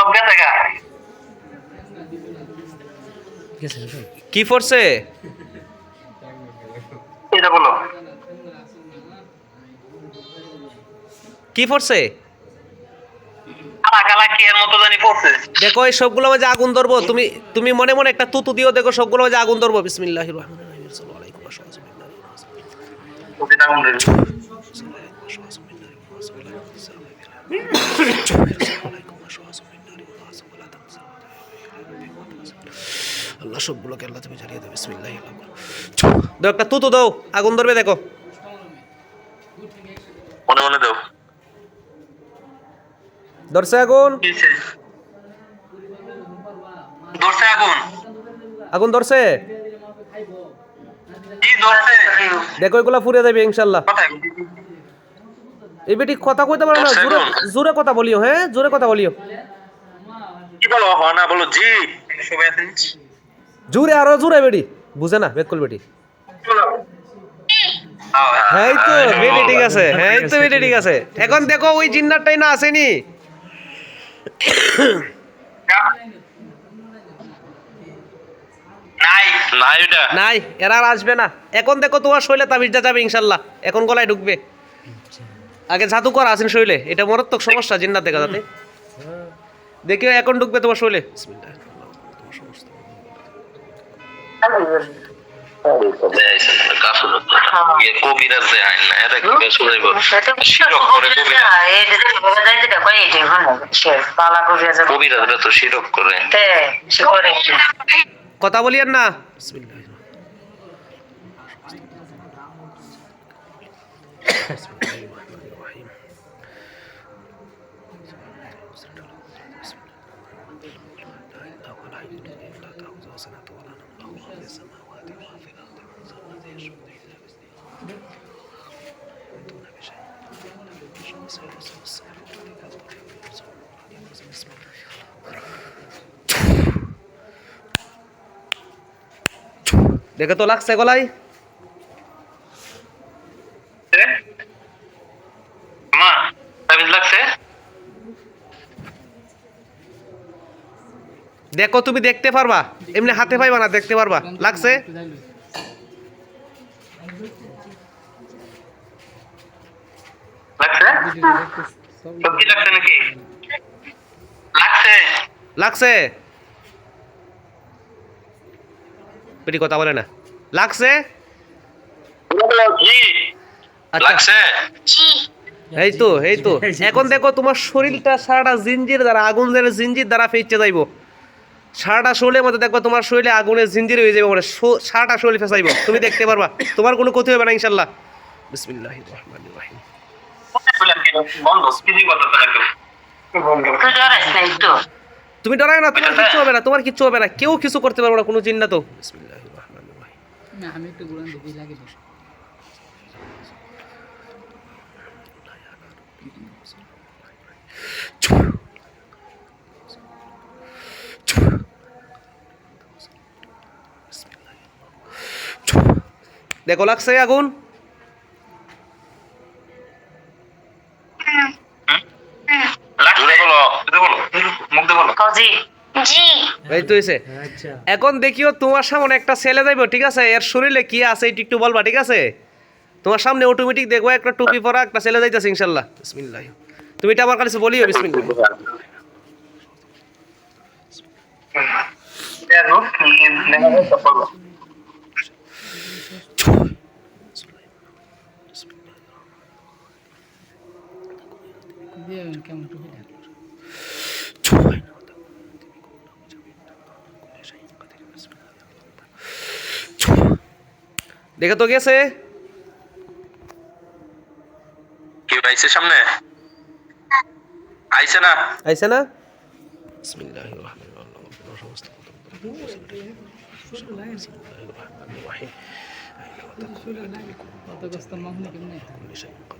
সব গেছে গা কি পড়ছে? এটা বলো। কি পড়ছে? দেখো এই সবগুলো মাঝে আগুন ধরবো তুমি তুমি মনে মনে একটা তুতু দিও দেখো সবগুলো মাঝে আগুন ধরবো। রহিম। আল্লাহ সবগুলোকে আল্লাহ তুমি জ্বালিয়ে দেবে বিসমিল্লাহ দাও একটা তুতু দাও আগুন ধরবে দেখো। মনে মনে দাও। ধরছে আগুন? ধরছে। আগুন। আগুন ধরছে? দেখো এগুলা ফুরিয়ে যাবে ইনশাল্লাহ এই বেটি কথা কইতে পারো না জোরে জোরে কথা বলিও হ্যাঁ? জোরে কথা বলিও। কি বলো? না বলো জি। সবাই আছেন জোরে আরও জুরে বেটি বুঝে না বেকুল বেটি হ্যাঁ তো বেটি ঠিক আছে। হ্যাঁ তো বেটি ঠিক আছে। এখন দেখো ওই জিন্নারটাই না আসেনি। নাই। নাই ওটা নাই এরা আর আসবে না। এখন দেখো তোমার শৈলে তাবিজটা যাবে ইনশাল্লাহ। এখন গলায় ঢুকবে। আগে জাদু করা আছেন শৈলে এটা মরত্বক সমস্যা জিন্নাত দেখা যাতে। দেখিও এখন ঢুকবে তোমার শৈলে কথা বলিয়েন না বিসমিল্লাহ। দেখে তো লাগছে গলায় মা তাবিজ লাগছে দেখো তুমি দেখতে পারবা। এমনি হাতে পাইবা না দেখতে পারবা। লাগছে? লাগছে? বেটি কথা বলে না। লাগছে? আচ্ছা। লাগছে? এই তো এই তো। এখন দেখো তোমার শরীরটা সারাটা জিঞ্জির দ্বারা আগুনের জিঞ্জির দ্বারা ফেঁচে যাইব। সারাটা শরীরের মধ্যে দেখবা তোমার শরীরে আগুনের জিঞ্জির হয়ে যাবে মানে সারাটা শরীর ফেসাইব। তুমি দেখতে পারবা। তোমার কোনো ক্ষতি হবে না, ইনশাল্লাহ। কিছু একটু তুমি ডরাই না, তোমার কিচ্ছু হবে না, তোমার কিচ্ছু হবে না। কেউ কিছু করতে পারবে না, কোনো চিন্তা তো। রহিম। না, আমি একটু গুলান দিবি দেখো লাগছে আগুন? আচ্ছা। এখন দেখিও তোমার সামনে একটা ছেলে যাইব ঠিক আছে? এর শরীরে কি আছে এটি একটু বলবা ঠিক আছে? তোমার সামনে অটোমেটিক দেখব একটা টুপি পরা একটা ছেলে যাইতেছে ইনশাল্লাহ বিসমিল্লাহ। তুমি এটা আমার কাছে বলিও বিসমিল্লাহ। দিয়ে কেমন টুপি দেখে তো গেছে কি আইছে সামনে? আইছে না? আইছে না? বিসমিল্লাহির রহমানির রহিম সমস্ত কত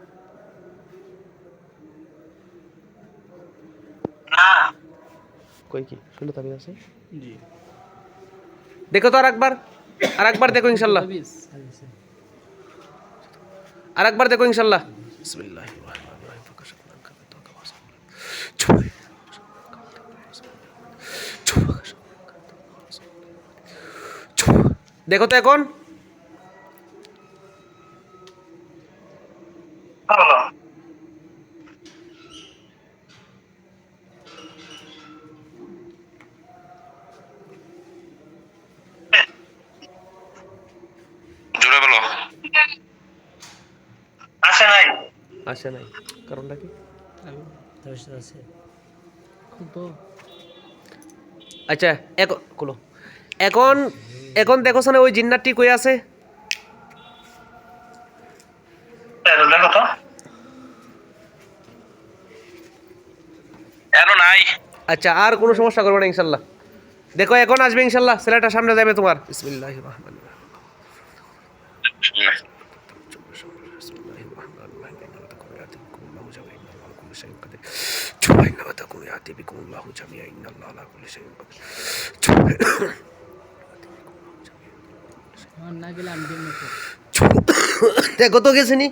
কই কি? শুনলে তাবিজ আছে। জি। দেখো তো আর একবার আর একবার দেখো ইনশাল্লাহ। আর একবার দেখো ইনশাল্লাহ। দেখো তো এখন বলো জোরে বলো আসে নাই আসে নাই। কারণটা কি? আচ্ছা এখন খুলো। এখন এখন দেখো না ওই জিন্নারটি কই আছে? আচ্ছা আর কোনো সমস্যা করবে না ইনশাল্লাহ। দেখো এখন আসবে ইনশাল্লাহ। ছেলেটা সামনে যাবে তোমার। ইয়াতি বিকুমুল্লাহু জামিয়া ইন্নাল্লাহ দেখো তো গেছিনি